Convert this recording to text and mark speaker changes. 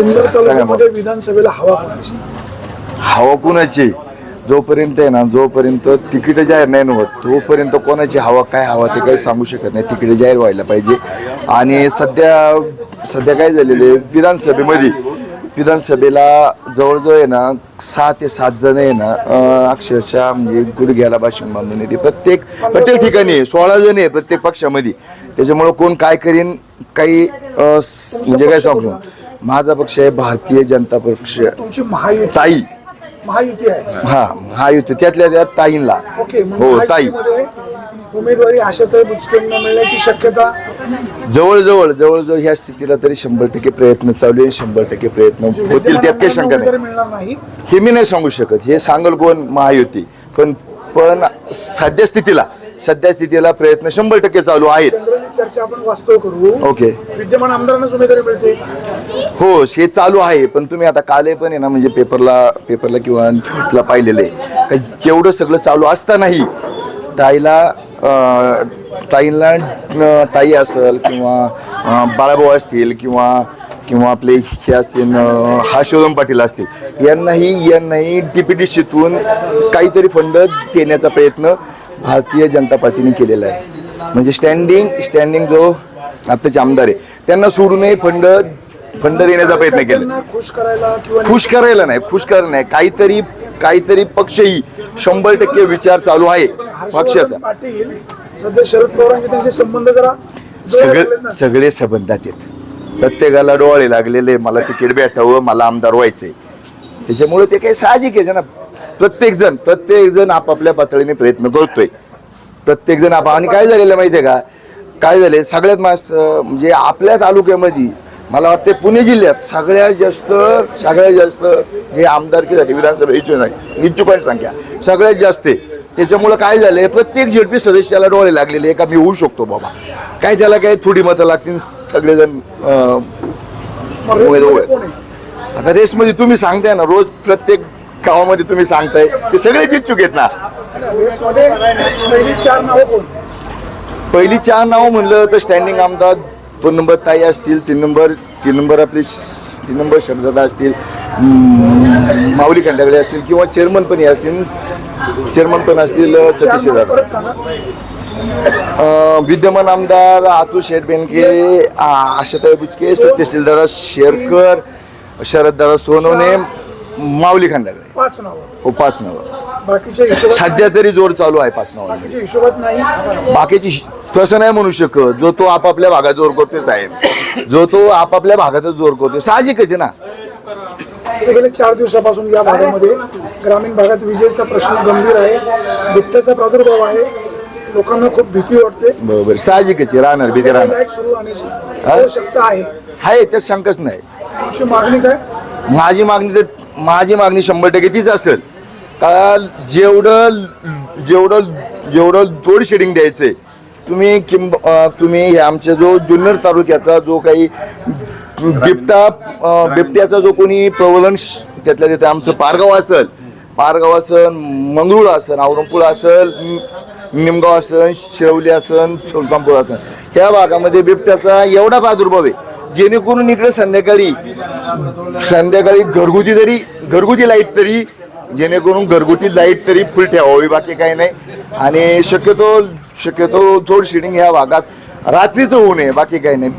Speaker 1: जुन्नर तालुक्यामध्ये विधानसभेला हवा कोणाची?
Speaker 2: हवा कुणाची? जोपर्यंत आहे ना जोपर्यंत तिकीट जाहीर नाही न होत तोपर्यंत कोणाची हवा काय हवा ते काही सांगू शकत नाही. तिकीट जाहीर व्हायला पाहिजे. आणि सध्या सध्या काय झालेलं आहे विधानसभेमध्ये विधानसभेला जवळजवळ आहे ना सहा ते सात जण आहे ना अक्षरशः म्हणजे गुडघ्याला भाषण बांधून येते. प्रत्येक प्रत्येक ठिकाणी सोळा जण आहे प्रत्येक पक्षामध्ये. त्याच्यामुळं कोण काय करीन काही म्हणजे काय सांगू? माझा पक्ष आहे भारतीय जनता पक्ष.
Speaker 1: तुमची महायुती
Speaker 2: ताई.
Speaker 1: महायुती आहे.
Speaker 2: हा हा युती त्यातल्या त्यात ताईंला.
Speaker 1: ओके मग
Speaker 2: हो ताई.
Speaker 1: महायुतीमध्ये उमेदवारी आशाताई बुचकेंना मिळण्याची शक्यता?
Speaker 2: जवळजवळ जवळजवळ ह्या स्थितीला तरी शंभर टक्के प्रयत्न चालू आहे शंभर टक्के प्रयत्न
Speaker 1: म्हणजे
Speaker 2: होतील त्यात काही शंका
Speaker 1: उमेदवारी मिळणार नाही?
Speaker 2: हे मी नाही सांगू शकत. हे सांगल कोण महायुती. पण पण सध्या स्थितीला सध्या स्थितीला प्रयत्न शंभर टक्के चालू आहेत.
Speaker 1: जनरली चर्चा आपण वास्तव करू.
Speaker 2: ओके.
Speaker 1: विद्यमान आमदारांनाच उमेदवारी मिळते.
Speaker 2: हो हे चालू आहे पण तुम्ही आता काले पण आहे ना म्हणजे पेपरला पेपरला किंवा न्यूजला पाहिलेलं आहे. का जेवढं सगळं चालू असतानाही ताईला अं, ताईला अं, ताई असेल किंवा अं, बाळाभाऊ असतील किंवा किंवा आपले हे असतील अं, हर्षवर्धन पाटील असतील यांनाही यांनाही डी पी डी सीतून काहीतरी फंड देण्याचा प्रयत्न भारतीय जनता पार्टीने केलेला आहे. म्हणजे स्टँडिंग स्टँडिंग जो आत्ताचे आमदार आहे त्यांना सोडूनही फंड फंड देण्याचा प्रयत्न केला.
Speaker 1: खुश करायला किंवा
Speaker 2: खुश करायला नाही खुश करायला नाही. काहीतरी काहीतरी पक्षही शंभर टक्के विचार चालू आहे पक्षाचा.
Speaker 1: हर्षवर्धन पाटील सध्या शरद पवारांचे त्यांचे संबंध जरा जवळ
Speaker 2: सगळे संबंधात आहेत. प्रत्येकाला डोळे लागलेले मला तिकीट भेटावं मला आमदार व्हायचंय. त्याच्यामुळे ते काही साहजिक आहे ना प्रत्येक जण प्रत्येक जण आपापल्या पातळीने प्रयत्न करतोय. प्रत्येक जण आप आणि काय झालेलं माहितीये का? काय झाले सगळ्यात मास्त म्हणजे आपल्या तालुक्यामध्ये मला वाटते पुणे जिल्ह्यात सगळ्यात जास्त सगळ्यात जास्त जे आमदारकीसाठी विधानसभा इच्छुक नाही इच्छुकांची संख्या सगळ्यात जास्त आहे. त्याच्यामुळं काय झालंय प्रत्येक झेडपी सदस्याला डोळे लागलेले का मी होऊ शकतो बाबा. काय त्याला काय थोडी मतं लागतील सगळेजण? आता रेसमध्ये तुम्ही सांगताय ना रोज प्रत्येक गावामध्ये तुम्ही सांगताय ते सगळेच इच्छुक आहेत ना.
Speaker 1: रेसमध्ये पहिली चार नावं कोण?
Speaker 2: पहिली चार नावं म्हणलं तर स्टँडिंग आमदार दोन नंबर ताई असतील तीन नंबर तीन नंबर आपले तीन नंबर शरदादा असतील माऊली खंडागळे असतील किंवा चेअरमन पण हे असतील चेअरमन पण असतील सतीश
Speaker 1: नावं
Speaker 2: दादा. विद्यमान आमदार आतू शेठ बेनके आशाताई बुचके सत्यशीलदादा शेरकर शरददादा सोनवणे माऊली खंडागळे
Speaker 1: पाच नावं.
Speaker 2: हो पाच नावं. सध्या तरी जोर चालू आहे पाच नावांमध्ये.
Speaker 1: बाकीच्या हिशोबात नाही.
Speaker 2: बाकीची तसं नाही म्हणू शकत. जो तो आपापल्या भागात जोर करतोय साहेब. जो तो आपापल्या भागातच जोर करतोय. साहजिकच आहे ना.
Speaker 1: गेल्या चार दिवसापासून या भागामध्ये ग्रामीण भागात विजेचा प्रश्न गंभीर आहे. बिबट्याचा प्रादुर्भाव आहे. लोकांना खूप भीती वाटते.
Speaker 2: बरोबर. साहजिकच आहे. राहणार भीती राहणार.
Speaker 1: लाइट सुरू होण्याची आवश्यकता आहे.
Speaker 2: आहे त्यात शंकाच नाही.
Speaker 1: तुमची मागणी काय?
Speaker 2: माझी मागणी तर माझी मागणी शंभर टक्के तीच असेल. का जेवढं जेवढं जेवढं जोड शेडिंग द्यायचंय तुम्ही किंब तुम्ही आमच्या जो जुन्नर तालुक्याचा जो काही बिबटा बिबट्याचा जो कोणी प्रवलन त्यातल्या तिथे आमचं पारगाव असेल पारगाव असेल मंगरुळ असेल औरंगपूर असेल निमगाव असन शिरवली असन सुलतानपूर असन ह्या भागामध्ये बिबट्याचा एवढा प्रादुर्भाव आहे जेणेकरून इकडे संध्याकाळी संध्याकाळी घरगुती तरी घरगुती लाइट तरी जेणेकरून घरगुती लाइट तरी फुल ठेवावी बाकी काही नाही. आणि शक्यतो शक्यतो थोड शेडिंग ह्या भागात रात्रीचं होऊ नये बाकी काही नाही.